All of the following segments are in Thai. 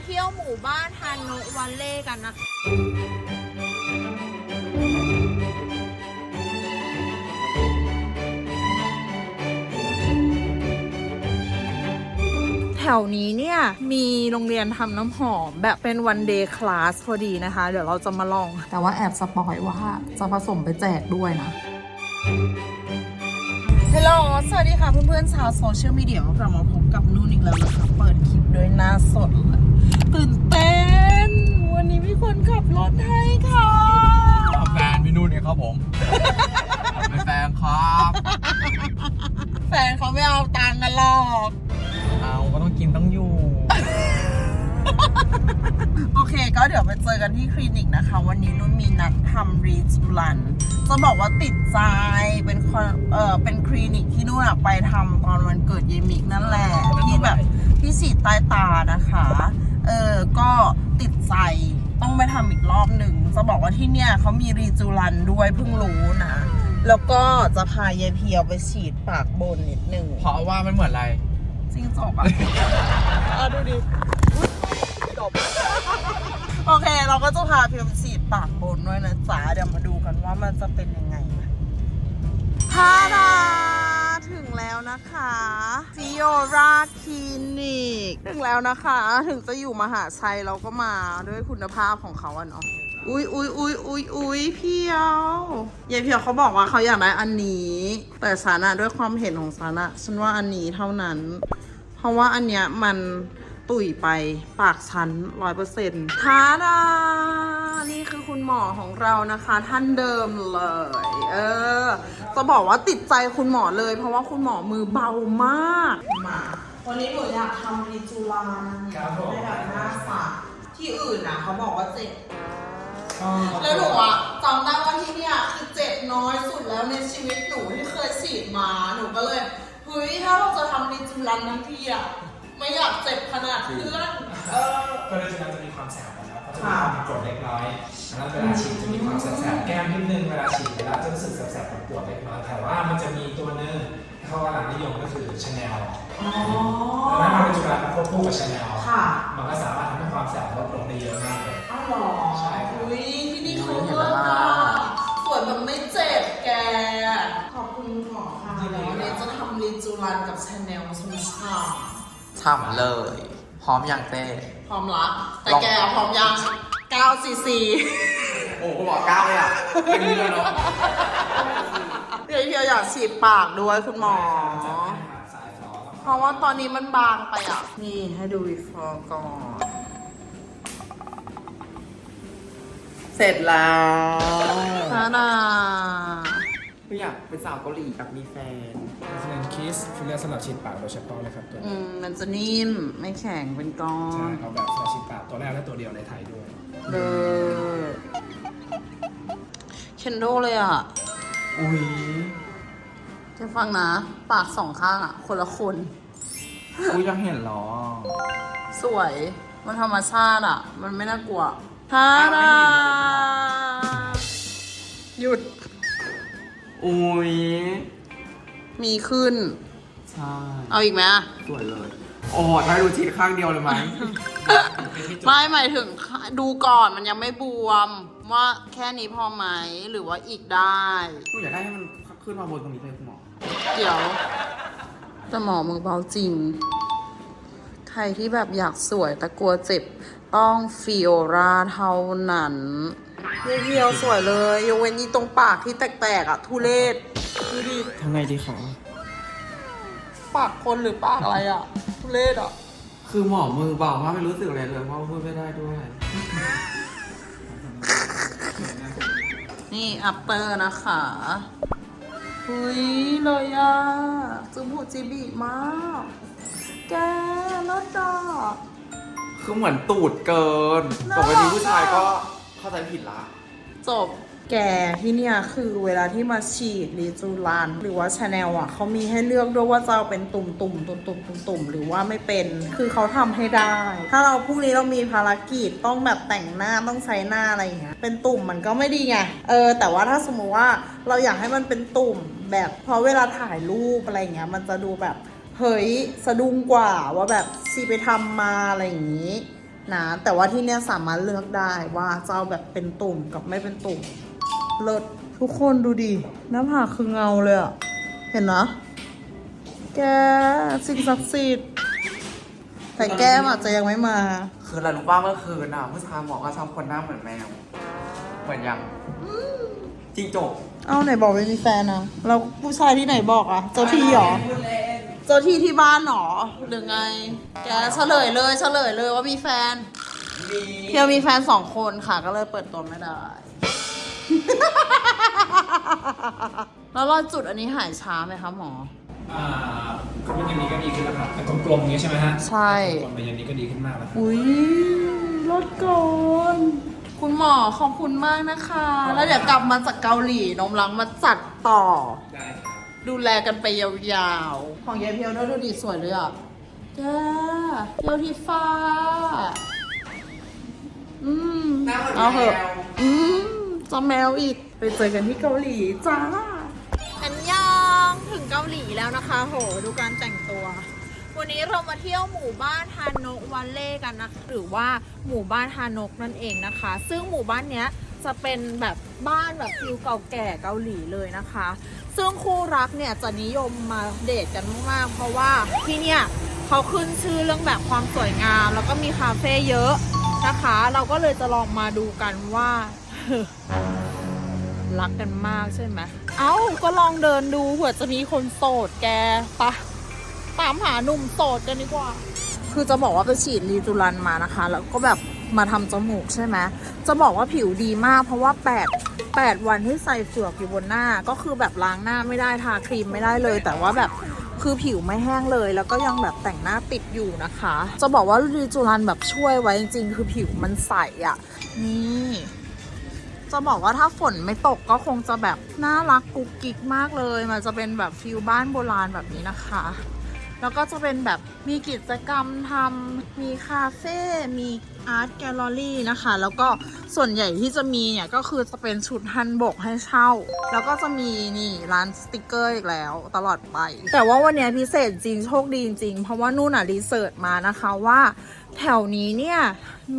มาเที่ยวหมู่บ้านฮานโนะวันเล่กันนะคะแถวนี้เนี่ยมีโรงเรียนทำน้ำหอมแบบเป็นวันเดย์คลาสพอดีนะคะ เดี๋ยวเราจะมาลอง แต่ว่าแอบสปอยว่าจะผสมไปแจกด้วยนะฮัลโหลสวัสดีค่ะเพื่อนๆชาวโซเชียลมีเดียกลับมาพบกับนุ่นอีกแล้วนะคะ เปิดคลิปด้วยหน้าสดเลย ตื่นเต้น วันนี้มีคนขับรถให้ค่ะแฟนพี่นุ่นเนี่ยครับผม เป็นแฟนครับ แฟนเขาไม่เอาตังค์กันหรอก เอาก็ต้องกินต้องอยู่ โอเค ก็เดี๋ยวไปเจอกันที่คลินิกนะคะ วันนี้นุ่นมีนัดทำรีจูลัน จะบอกว่าติดใจเป็นคอนเออเป็นคลินิกที่นุ่นอะไปทำตอนวันเกิดเยมิกนั่นแหละที่แบบที่ฉีดใต้ตานะคะ เออ ก็ติดใจ ต้องไปทำอีกรอบหนึ่ง จะบอกว่าที่เนี่ยเขามีรีจูลันด้วยเพิ่งรู้นะ แล้วก็จะพายายเพียวไปฉีดปากบนนิดหนึ่งเพราะว่ามันเหมือนอะไรจริงจบอะ อะดูดิจบโอเค เราก็จะพาเพียวไปฉีดปากบนด้วยนะจ๊ะเดี๋ยวมาดูกันว่ามันจะเป็นยังไงนะทาดาถึง แล้วนะคะซิโอราคลินิกถึงแล้วนะคะ ถึงจะอยู่มหาชัยเราก็มาด้วยคุณภาพของเขาอะเนาะอุ้ยอุ้ยอุ้ยอุ้ยอุ้ยเพียวยายเพียวเขาบอกว่าเขาอยากได้อันนี้ แต่ฉันะด้วยความเห็นของฉันะฉันว่าอันนี้เท่านั้น เพราะว่าอันเนี้ยมันตุ๋ยไปปากฉันร้อยเปอร์เซ็นต์ทาดา นี่คือคุณหมอของเรานะคะ ท่านเดิมเลย เออ จะบอกว่าติดใจคุณหมอเลย เพราะว่าคุณหมอมือเบามากมาวันนี้หนูอยากทำรีจูลานะครับผมให้แบบหน้าใสที่อื่นนะเขาบอกว่าเจ็บ แล้วหนูอะจำได้ว่าที่เนี่ยคือเจ็บน้อยสุดแล้วในชีวิตหนูที่เคยฉีดมา หนูก็เลยเฮ้ยถ้าเราจะทำรีจูรันทั้งทีอะไม่อยากเจ็บขนาดเพื่อนเออ ก็เลยจะจะมีความแสบนะ ครับก็จะมีความกรดเล็กน้อยแล้วเวลาฉีดจะมีความแสบๆแก้มนิดนึงเวลาฉีดเวลาจะรู้สึกแสบๆปวดๆเล็กน้อยแต่ว่ามันจะมีตัวหนึงที่เขากำลังนิยมก็คือชาแนลอ๋อดังนั้นมันเป็นจุฬาควบคู่กับชาแนลค่ะมันก็สามารถทำให้ความแสบลดลงได้เยอะมากเลย อ้าวเหรอใช่ครับ อุ้ยที่นี่เขาเลิศอะสวยแบบไม่เจ็บแก ขอบคุณหมอค่ะแล้ววันนี้จะทำรีจูรันกับชาแนลชุ่มฉ่ำฉ่ำเลย พร้อมยังเต้ พร้อมละแต่แกพร้อมยัง9 cc โอ้ก็บอกก้าวเลยอะเป็นเรื่องเนาะเดี๋ยวเพียวอยากฉีดปากด้วยคุณหมอสายฟลอครับเพราะว่าตอนนี้มันบางไปอะ นี่ให้ดู before ก่อน เสร็จแล้วทาดา ไม่อยากเป็นสาวเกาหลีกับมีแฟนเป็นคิสฟิลเลอร์สำหรับฉีดปากโดยเฉพาะเลยครับตัวอืนี้มมันจะนิ่มไม่แข็งเป็นก้อใช่นเอาแบบสำหรับฉีดปากตัวแรกและตัวเดียวในไทยด้วยเด้อเคนโดเลยอะอุ้ยจะฟังนะ ปากสองข้างอะ คนละคน อุ้ยยังเห็นเหรอ สวย มันธรรมชาติอะ มันไม่น่ากลัวทาดาหยุด อุ้ยมีขึ้น ใช่เอาอีกไหมอะสวยเลย โอ้ถ้าดูฉีดข้างเดียวเลยไหมไม่หมายถึงดูก่อนมันยังไม่บวม ว่าแค่นี้พอไหมหรือว่าอีกได้ หนูอยากได้ให้มันขึ้นมาบนตรงนี้เลยคุณหมอเดี๋ยวแต่หมอมือเบาจริง ใครที่แบบอยากสวยแต่กลัวเจ็บต้องฟิโอราเท่านั้น เพียวๆสวยเลยยกเว้นอีตรงปากที่แตกๆอะ ทุเรศดูดิ ทำไงดีขอ ปากคนหรือปากอะไรอะ ทุเรศอะ คือหมอมือเบามากไม่รู้สึกอะไรเลยเพราะว่าพูดไม่ได้ด้วย นี่ อัปเปอร์นะคะหุยเลยอะจูบูจิบิมาก แกรถดอก คือเหมือนตูดเกินน่าปกติผู้ชายรักก็อะ เข้าใจผิดละ จบ แกที่เนี่ยคือเวลาที่มาฉีดรีจูรันหรือว่าชาแนลอะเขามีให้เลือกด้วยว่าจะเอาเป็นตุ่มตุ่มตุ่มตุ่มตุ่มตุ่มหรือว่าไม่เป็น คือเขาทำให้ได้ ถ้าเราพรุ่งนี้เรามีภารกิจต้องแบบแต่งหน้าต้องใช้หน้าอะไรอย่างเงี้ยเป็นตุ่มมันก็ไม่ดีไงเออ แต่ว่าถ้าสมมติว่าเราอยากให้มันเป็นตุ่มแบบพอเวลาถ่ายรูปอะไรอย่างเงี้ยมันจะดูแบบเฮ้ยสะดุ้งกว่าว่าแบบชีไปทำมาอะไรอย่างงี้ นะแต่ว่าที่เนี่ยสามารถเลือกได้ว่าจะเอาแบบเป็นตุ่มกับไม่เป็นตุ่มเลิศทุกคนดูดิหน้าผากคือเงาเลยอะเห็นนะแกสิ่งศักดิ์สิทธิ์แต่แก้มอาจจะยังไม่มา คืออะไรรู้ป่ะเมื่อคืนอะผู้ชายบอกว่าชอบคนหน้าเหมือนแมว เหมือนยังจริงจกเอาไหนบอกไม่มีแฟนนะแล้วผู้ชายที่ไหนบอกอะเจ้าที่เหรอ เจ้าที่ที่บ้านเหรอหรือไง แกเฉลยเลยเฉลยเลยว่ามีแฟนเพียวมีแฟนสองคนค่ะ ก็เลยเปิดตัวไม่ได้ แล้วรอยจุดอันนี้หายช้าไหมคะหมอ อ่าก็เป็นอย่างนี้ก็ดีขึ้นแล้วครับแต่กลมๆอย่างนี้ใช่ไหมฮะใช่ กลมๆไปอย่างนี้ก็ดีขึ้นมากแล้วครับ อุ้ยลดก่อนคุณหมอขอบคุณมากนะคะ แล้วเดี๋ยวกลับมาจากเกาหลีนมลังมาจัดต่อ ได้ครับ ดูแลกันไปยาวๆ ของยายเพียวด้วยดูดีสวยเลยอะแกเพียวที่ฟ้า อืม น้าเหมือนเอาเหอะ แมว อืมจะแมวอีก ไปเจอกันที่เกาหลีจ้า อันยองถึงเกาหลีแล้วนะคะ โห ดูการแต่งตัว วันนี้เรามาเที่ยวหมู่บ้านฮานกวันเล่กันนะคะหรือว่าหมู่บ้านฮานกนั่นเองนะคะ ซึ่งหมู่บ้านเนี้ยจะเป็นแบบบ้านแบบฟิลเก่าแก่เกาหลีเลยนะคะ ซึ่งคู่รักเนี่ยจะนิยมมาเดทกันมากๆ เพราะว่าที่เนี่ยเขาขึ้นชื่อเรื่องแบบความสวยงาม แล้วก็มีคาเฟ่เยอะนะคะ เราก็เลยจะลองมาดูกันว่า รักกันมากใช่ไหม เอ้า ก็ลองเดินดูเผื่อจะมีคนโสดแกปะตามหาหนุ่มโสดกันดีกว่า คือจะบอกว่าไปฉีดรีจูรันมานะคะ แล้วก็แบบมาทำจมูกใช่ไหม จะบอกว่าผิวดีมาก เพราะว่า 8 8 วันที่ใส่เฟือกอยู่บนหน้า ก็คือแบบล้างหน้าไม่ได้ทาครีมไม่ได้เลย แต่ว่าแบบคือผิวไม่แห้งเลย แล้วก็ยังแบบแต่งหน้าติดอยู่นะคะ จะบอกว่ารีจูรันแบบช่วยไว้จริงๆ คือผิวมันใสอะ่ะ นี่จะบอกว่าถ้าฝนไม่ตกก็คงจะแบบน่ารักกุ๊กกิ๊กมากเลย มันจะเป็นแบบฟิลบ้านโบราณแบบนี้นะคะ แล้วก็จะเป็นแบบมีกิจกรรมทำมีคาเฟ่ มี อาร์ตแกลเลอรี่นะคะ แล้วก็ส่วนใหญ่ที่จะมีเนี่ยก็คือจะเป็นชุดฮันบกให้เช่า แล้วก็จะมีนี่ร้านสติกเกอร์อีกแล้วตลอดไป แต่ว่าวันนี้พิเศษจริงโชคดีจริง เพราะว่านู่นอะรีเสิร์ชมานะคะว่าแถวนี้เนี่ย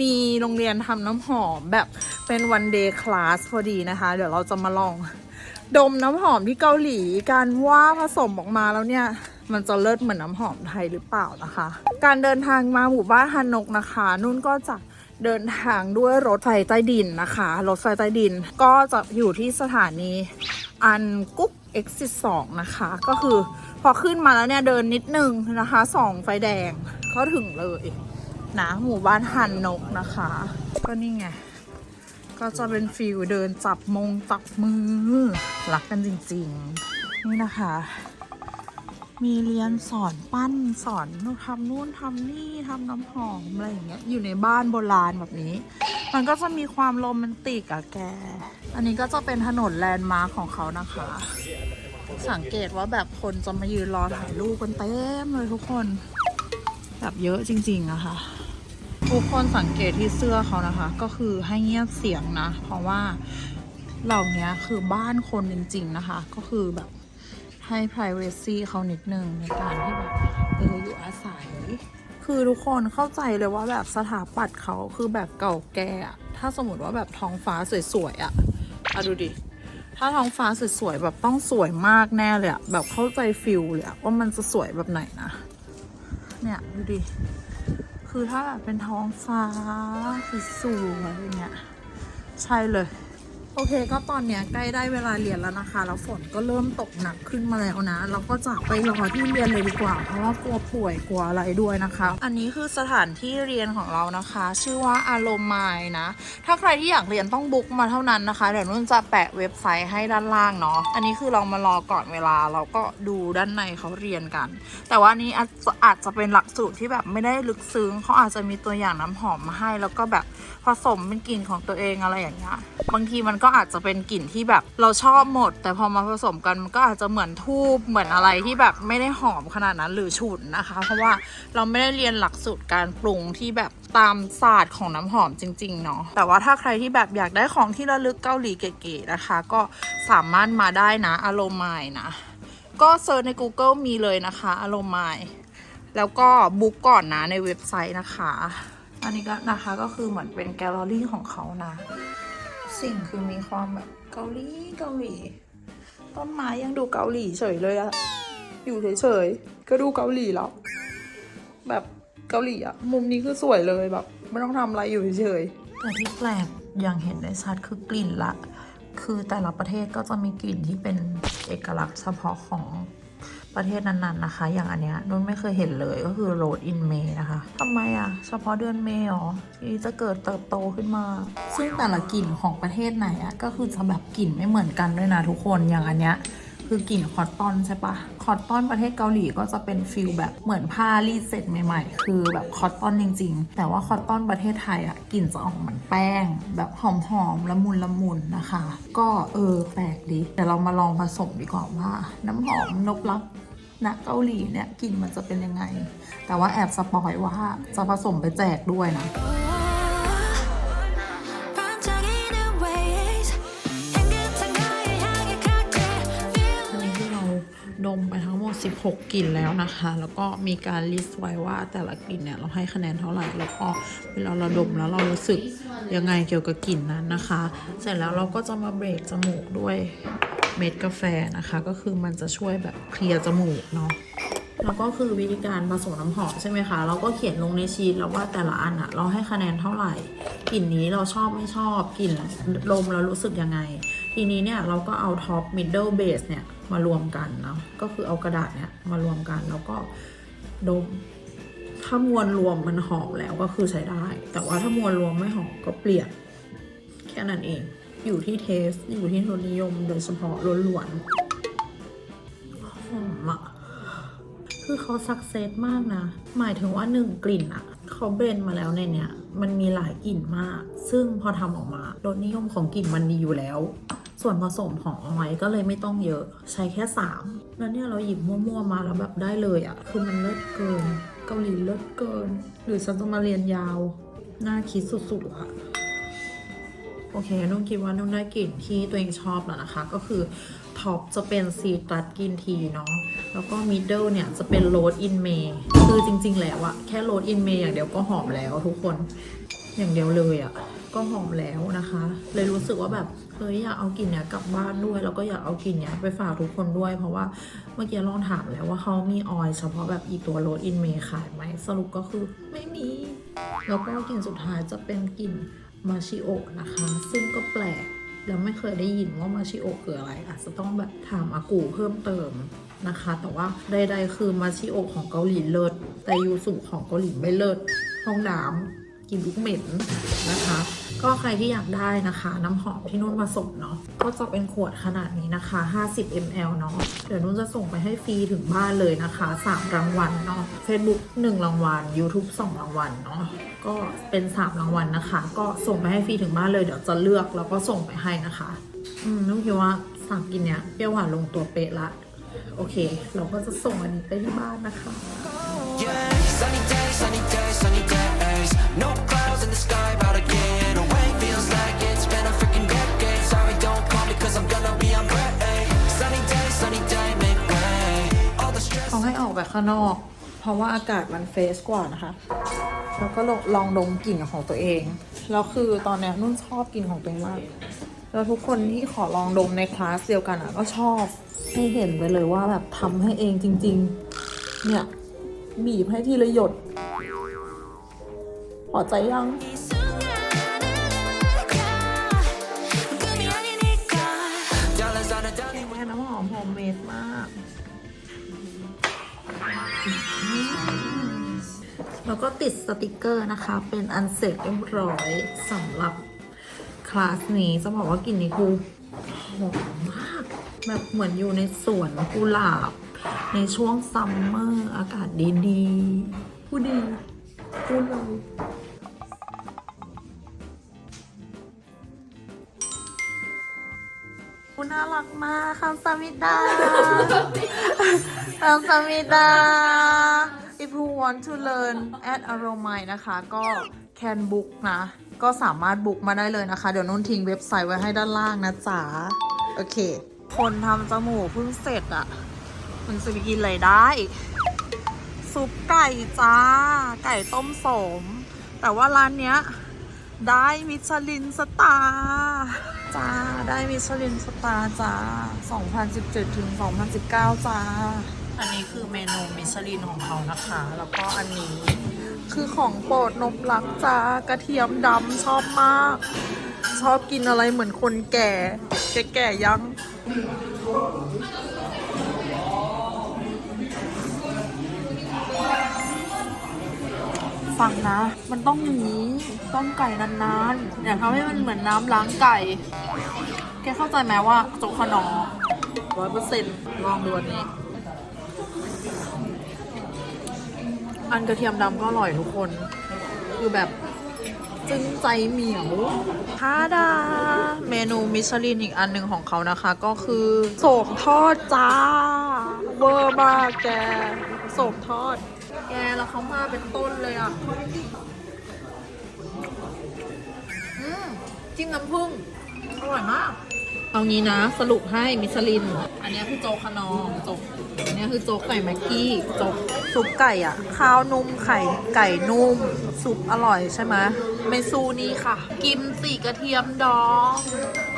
มีโรงเรียนทำน้ำหอมแบบเป็นวันเดย์คลาสพอดีนะคะ เดี๋ยวเราจะมาลองดมน้ำหอมที่เกาหลีกันว่าผสมออกมาแล้วเนี่ย มันจะเลิศเหมือนน้ำหอมไทยหรือเปล่านะคะ การเดินทางมาหมู่บ้านฮันนกนะคะ นุ่นก็จะเดินทางด้วยรถไฟใต้ดินนะคะ รถไฟใต้ดินก็จะอยู่ที่สถานีอันกุ๊ก X2 นะคะ ก็คือพอขึ้นมาแล้วเนี่ยเดินนิดนึงนะคะสองไฟแดงก็ถึงเลยนะหมู่บ้านฮันนกนะคะ ก็นี่ไง ก็จะเป็นฟิลเดินจับมงจับมือ รักกันจริง ๆ นี่นะคะ มีเรียนสอนปั้นสอนทำนู่นทำนี่ทำน้ำหอมอะไรอย่างเงี้ยอยู่ในบ้านโบราณแบบนี้ มันก็จะมีความโรแมนติกอะแก อันนี้ก็จะเป็นถนนแลนด์มาร์คของเขานะคะ สังเกตว่าแบบคนจะมายืนรอถ่ายรูปกันเต็มเลยทุกคน แบบเยอะจริงๆอะค่ะทุกคนสังเกตที่เสื้อเขานะคะ ก็คือให้เงียบเสียงนะ เพราะว่าเหล่านี้คือบ้านคนจริงๆนะคะ ก็คือแบบ ให้ privacy เขานิดนึงในการที่แบบเอออยู่อาศัย คือทุกคนเข้าใจเลยว่าแบบสถาปัตย์เขาคือแบบเก่าแก่อะถ้าสมมติว่าแบบท้องฟ้าสวยๆอะอะดูดิถ้าท้องฟ้าสวยๆแบบต้องสวยมากแน่เลยอะแบบเข้าใจฟิลเลยอะว่ามันจะสวยแบบไหนนะ เนี่ยดูดิคือถ้าแบบเป็นท้องฟ้าสวยๆอย่างเงี้ยใช่เลย โอเคก็ตอนเนี้ยใกล้ได้เวลาเรียนแล้วนะคะ แล้วฝนก็เริ่มตกหนักขึ้นมาแล้วนะ เราก็จะไปรอที่เรียนเลยดีกว่า เพราะว่ากลัวป่วยกลัวอะไรด้วยนะคะ อันนี้คือสถานที่เรียนของเรานะคะ ชื่อว่าอารมายนะ ถ้าใครที่อยากเรียนต้องบุ๊กมาเท่านั้นนะคะ เดี๋ยวนุ่นจะแปะเว็บไซต์ให้ด้านล่างเนาะ อันนี้คือเรามารอก่อนเวลาเราก็ดูด้านในเขาเรียนกัน แต่ว่านี้อาจจะอาจจะเป็นหลักสูตรที่แบบไม่ได้ลึกซึ้งเขาอาจจะมีตัวอย่างน้ำหอมมาให้ แล้วก็แบบผสมเป็นกลิ่นของตัวเองอะไรอย่างเงี้ย บางทีมันก็อาจจะเป็นกลิ่นที่แบบเราชอบหมด แต่พอมาผสมกันมันก็อาจจะเหมือนทูบเหมือนอะไรที่แบบไม่ได้หอมขนาดนั้นหรือฉุนนะคะ เพราะว่าเราไม่ได้เรียนหลักสูตรการปรุงที่แบบตามศาสตร์ของน้ำหอมจริงๆเนาะแต่ว่าถ้าใครที่แบบอยากได้ของที่ระลึกเกาหลีเก๋ๆนะคะ ก็สามารถมาได้นะอารมายนะ ก็เซิร์ชใน Google มีเลยนะคะอารมายแล้วก็บุ๊กก่อนนะในเว็บไซต์นะคะ อันนี้ก็นะคะก็คือเหมือนเป็นแกลเลอรี่ของเขานะ สิ่งคือมีความแบบเกาหลีเกาหลี ต้นไม้ยังดูเกาหลีเฉยเลยอะอยู่เฉยๆก็ดูเกาหลีแล้ว แบบเกาหลีอะมุมนี้คือสวยเลยแบบไม่ต้องทำอะไรอยู่เฉยๆแต่ที่แปลกอย่างเห็นได้ชัดคือกลิ่นละ คือแต่ละประเทศก็จะมีกลิ่นที่เป็นเอกลักษณ์เฉพาะของ ประเทศนั้นๆนะคะ อย่างอันเนี้ยนุ่นไม่เคยเห็นเลยก็คือ Road in May นะคะทำไมอะเฉพาะเดือนเมย์หรอที่จะเกิดเติบโตขึ้นมา ซึ่งแต่ละกลิ่นของประเทศไหนอะก็คือจะแบบกลิ่นไม่เหมือนกันด้วยนะทุกคนอย่างอันเนี้ย คือกลิ่นคอตตอนใช่ปะคอตตอนประเทศเกาหลีก็จะเป็นฟิลแบบเหมือนผ้ารีดเสร็จใหม่ๆ คือแบบคอตตอนจริง ๆ แต่ว่าคอตตอนประเทศไทยอะกลิ่นจะออกเหมือนแป้ง แบบหอมๆละมุนละมุนนะคะ ก็เออแปลกดีเดี๋ยวเรามาลองผสมดีกว่าว่าน้ำหอมนบลับณเกาหลีเนี่ยกลิ่นมันจะเป็นยังไง แต่ว่าแอบสปอยว่าจะผสมไปแจกด้วยนะ ดมไปทั้งหมด 16 กลิ่นแล้วนะคะ แล้วก็มีการลิสต์ไว้ว่าแต่ละกลิ่นเนี่ยเราให้คะแนนเท่าไหร่ แล้วก็เวลาเราดมแล้วเรารู้สึกยังไงเกี่ยวกับกลิ่นนั้นนะคะ เสร็จแล้วเราก็จะมาเบรกจมูกด้วยเม็ดกาแฟนะคะ ก็คือมันจะช่วยแบบเคลียร์จมูกเนาะแล้วก็คือวิธีการผสมน้ำหอมใช่ไหมคะ เราก็เขียนลงในชีตแล้วว่าแต่ละอันอะเราให้คะแนนเท่าไหร่ กลิ่นนี้เราชอบไม่ชอบ กลิ่นลมเรารู้สึกยังไง ทีนี้เนี่ยเราก็เอาท็อปมิดเดิลเบสเนี่ย มารวมกันเนาะก็คือเอากระดาษเนี่ยมารวมกันแล้วก็ดมถ้ามวลรวมมันหอมแล้วก็คือใช้ได้ แต่ว่าถ้ามวลรวมไม่หอมก็เปลี่ยน แค่นั้นเอง อยู่ที่เทส อยู่ที่รสนิยมโดยเฉพาะล้วนๆหอมอะคือเขาสักเซสมากนะ หมายถึงว่าหนึ่งกลิ่นอะเขาเบรนมาแล้วในเนี้ยมันมีหลายกลิ่นมาก ซึ่งพอทำออกมารสนิยมของกลิ่นมันดีอยู่แล้ว ส่วนผสมของออยก็เลยไม่ต้องเยอะใช้แค่ 3 แล้วเนี่ยเราหยิบมั่วๆมาแล้วแบบได้เลยอะคือมันเลิศเกิน เกาหลีเลิศเกิน หรือฉันจะมาเรียนยาวน่าคิดสุดๆอะโอเคนุ่นคิดว่านุ่นได้กลิ่นที่ตัวเองชอบแล้วนะคะ ก็คือท็อปจะเป็นซีตรัสกินทีเนาะแล้วก็มิดเดิลเนี่ยจะเป็นโรดอินเมย์คือจริง ๆ แล้วอะแค่โรดอินเมย์อย่างเดียวก็หอมแล้วทุกคนอย่างเดียวเลยอะก็หอมแล้วนะคะ เลยรู้สึกว่าแบบ เฮ้ยอยากเอากลิ่นเนี้ยกลับบ้านด้วย แล้วก็อยากเอากลิ่นเนี้ยไปฝากทุกคนด้วย เพราะว่าเมื่อกี้ลองถามแล้วว่าเขามีออยล์เฉพาะแบบอีตัวโรดอินเมย์ขายไหมสรุปก็คือไม่มี แล้วก็กลิ่นสุดท้ายจะเป็นกลิ่นมาชิโอนะคะ ซึ่งก็แปลกแล้วไม่เคยได้ยินว่ามาชิโอคืออะไร อาจจะต้องแบบถามอากูเพิ่มเติมนะคะ แต่ว่าใดๆคือมาชิโอของเกาหลีเลิศแต่ยูสุของเกาหลีไม่เลิศห้องน้ำ กลินลูกเหม็นนะคะ ก็ใครที่อยากได้นะคะ น้ำหอมที่นุ่นผสมเนาะก็จะเป็นขวดขนาดนี้นะคะ 50 ml เนาะเดี๋ยวนุ่นจะส่งไปให้ฟรีถึงบ้านเลยนะคะ 3 รางวัลเนาะ Facebook 1 รางวัล YouTube 2 รางวัลเนาะก็เป็น 3 รางวัลนะคะ ก็ส่งไปให้ฟรีถึงบ้านเลยเดี๋ยวจะเลือกแล้วก็ส่งไปให้นะคะอืมนุ่นคิดว่าสามกินเนี้ยเปรี้ยวหวานลงตัวเป๊ะละโอเค เราก็จะส่งอันนี้ไปที่บ้านนะคะ No clouds in the sky, about to get away. Feels like it's been a freaking decade. Sorry, don't call me, cause I'm gonna be on break. Sunny day, sunny day, make way. All the stress. เขาให้ออกไปข้างนอก เพราะว่าอากาศมันเฟรชกว่านะคะ แล้วก็ลองลองดมกลิ่นของตัวเอง แล้วคือตอนเนี้ยนุ่นชอบกลิ่นของตัวเองมาก แล้วทุกคนที่ขอลองดมในคลาสเดียวกันอะก็ชอบ ให้เห็นไปเลยว่าแบบทำให้เองจริง ๆ เนี่ยบีบให้ทีละหยด พอใจยังแหอมโฮมเมดมาก แล้วก็ติดสติกเกอร์นะคะ เป็นอันเสร็จเรียบร้อยสำหรับคลาสนี้จะบอกว่ากลิ่นนี้คือหอมมาก แบบเหมือนอยู่ในสวนกุหลาบ ในช่วงซัมเมอร์อากาศดีดีผู้ดีพูดเรา คุณน่ารักมากคำสมิดาคำสมิดา if you want to learn at aromai นะคะ ก็ can book นะ ก็สามารถบุ๊กมาได้เลยนะคะ เดี๋ยวนุ่นทิ้งเว็บไซต์ไว้ให้ด้านล่างนะจ๊ะ โอเค คนทำจมูกเพิ่งเสร็จอะมันจะไปกินอะไรได้ ซุปไก่จ้า ไก่ต้มสม แต่ว่าร้านเนี้ย ได้มิชลินสตาร์ จ้า ได้มิชลินสตาร์จ้า 2017 ถึง 2019 จ้า อันนี้คือเมนูมิชลินของเขานะคะ แล้วก็อันนี้คือของโปรดนบลักจ้ากระเทียมดำชอบมาก ชอบกินอะไรเหมือนคนแก่ แก่ๆยัง ฟังนะ มันต้องอย่างนี้ ต้มไก่นานๆ อย่าทำให้มันเหมือนน้ำล้างไก่ แกเข้าใจไหมว่าโจกขนอร้อยเปอร์เซ็นต์ลองดูอันนี้ อันกระเทียมดำก็อร่อยทุกคน คือแบบจึ้งใจเหมียวทาดา เมนูมิชลินอีกอันหนึ่งของเขานะคะ ก็คือโสมทอดจ้า เวอร์มากแกโสมทอด แกแล้วเขามาเป็นต้นเลยอะอืมจิ้มน้ำผึ้งอร่อยมาก เอางี้นะสรุปให้มิชลิน อันนี้คือโจ๊กขนองโจ๊กอันนี้คือโจ๊กไก่แม็กกี้โจ๊กซุปไก่อะ ข้าวนุ่มไข่ไก่นุ่ม ซุปอร่อยใช่ไหมไม่ซูนี่ค่ะ กิมสีกระเทียมดอง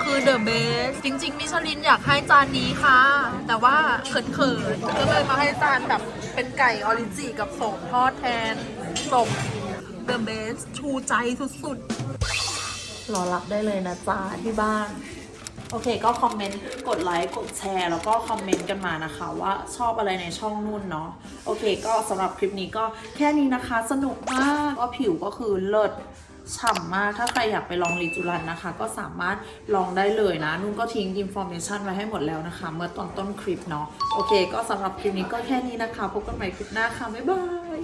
คือเดอะเบสจริง ๆ มิชลินอยากให้จานนี้ค่ะ แต่ว่าเขินๆก็เลยมาให้จานแบบเป็นไก่ออริจิกับส่งทอดแทนส่งเดอะเบสชูใจสุดๆรอรับได้เลยนะจ๊ะที่บ้าน โอเคก็คอมเมนต์กดไลค์กดแชร์ แล้วก็คอมเมนต์กันมานะคะ ว่าชอบอะไรในช่องนุ่นเนาะโอเค ก็สำหรับคลิปนี้ก็แค่นี้นะคะ สนุกมากก็ผิวก็คือเลิศฉ่ำมาก ถ้าใครอยากไปลองรีจูรันนะคะ ก็สามารถลองได้เลยนะ นุ่นก็ทิ้งอินโฟเมชันไว้ให้หมดแล้วนะคะ เมื่อตอนต้นคลิปเนาะโอเค ก็สำหรับคลิปนี้ก็แค่นี้นะคะ พบกันใหม่คลิปหน้าค่ะ บ๊ายบาย